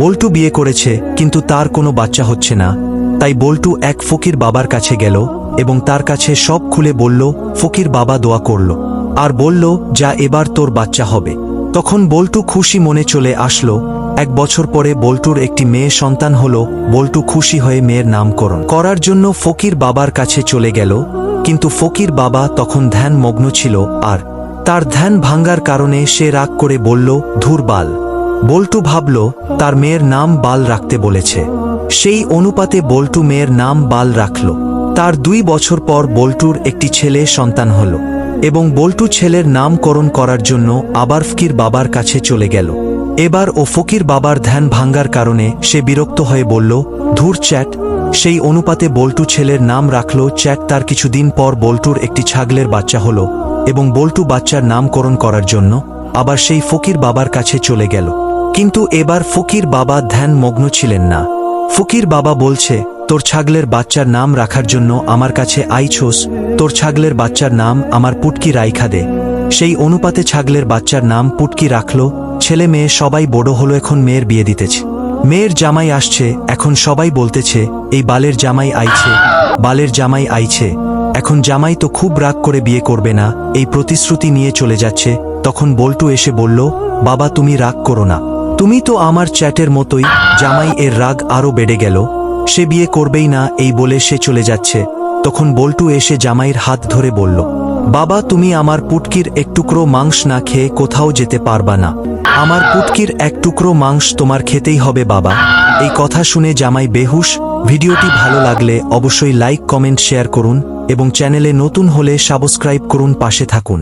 বল্টু বিয়ে করেছে, কিন্তু তার কোনো বাচ্চা হচ্ছে না। তাই বল্টু এক ফকির বাবার কাছে গেল এবং তার কাছে সব খুলে বলল, ফকির বাবা দোয়া করল। আর বলল, যা এবার তোর বাচ্চা হবে। তখন বল্টু খুশি মনে চলে আসলো। এক বছর পরে বল্টুর একটি মেয়ে সন্তান হল। বল্টু খুশি হয়ে মেয়ের নামকরণ করার জন্য ফকির বাবার কাছে চলে গেল। কিন্তু ফকির বাবা তখন ধ্যান মগ্ন ছিল আর তার ধ্যান ভাঙ্গার কারণে সে রাগ করে বলল, ধুর বাল। বল্টু ভাবল, তার মেয়ের নাম বাল রাখতে বলেছে। সেই অনুপাতে বল্টু মেয়ের নাম বাল রাখল। তার দুই বছর পর বল্টুর একটি ছেলে সন্তান হল এবং বল্টু ছেলের নামকরণ করার জন্য আবার ফকির বাবার কাছে চলে গেল। এবার ও ফকির বাবার ধ্যান ভাঙ্গার কারণে সে বিরক্ত হয়ে বলল, ধুর চ্যাট। সেই অনুপাতে বল্টু ছেলের নাম রাখল, চ্যাট, তার কিছুদিন পর বল্টুর একটি ছাগলের বাচ্চা হল এবং বল্টু বাচ্চার নামকরণ করার জন্য আবার সেই ফকির বাবার কাছে চলে গেল। কিন্তু এবার ফকির বাবা ধ্যান মগ্ন ছিলেন না। ফকির বাবা বলছে, তোর ছাগলের বাচ্চার নাম রাখার জন্য আমার কাছে আইছোস, তোর ছাগলের বাচ্চার নাম আমার পুটকি রাইখা দে। সেই অনুপাতে ছাগলের বাচ্চার নাম পুটকি রাখল, ছেলে মেয়ে সবাই বড় হলো এখন মেয়ের বিয়ে দিতেছে। মেয়ের জামাই আসছে, এখন সবাই বলতেছে, এই বালের জামাই আইছে, বালের জামাই আইছে। এখন জামাই তো খুব রাগ করে বিয়ে করবে না, এই প্রতিশ্রুতি নিয়ে চলে যাচ্ছে। তখন বল্টু এসে বলল, বাবা তুমি রাগ করো না। তুমি তো আমার চ্যাটের মতোই, জামাই এর রাগ আরও বেড়ে গেল। সে বিয়ে করবেই না, এই বলে সে চলে যাচ্ছে। তখন বল্টু এসে জামাইয়ের হাত ধরে বলল, বাবা, তুমি আমার পুটকির এক টুকরো মাংস না খেয়ে কোথাও যেতে পারবা না। আমার পুটকির এক টুকরো মাংস তোমার খেতেই হবে, বাবা। এই কথা শুনে জামাই বেহুশ। ভিডিওটি ভালো লাগলে অবশ্যই লাইক, কমেন্ট, শেয়ার করুন এবং চ্যানেলে নতুন হলে সাবস্ক্রাইব করুন, পাশে থাকুন।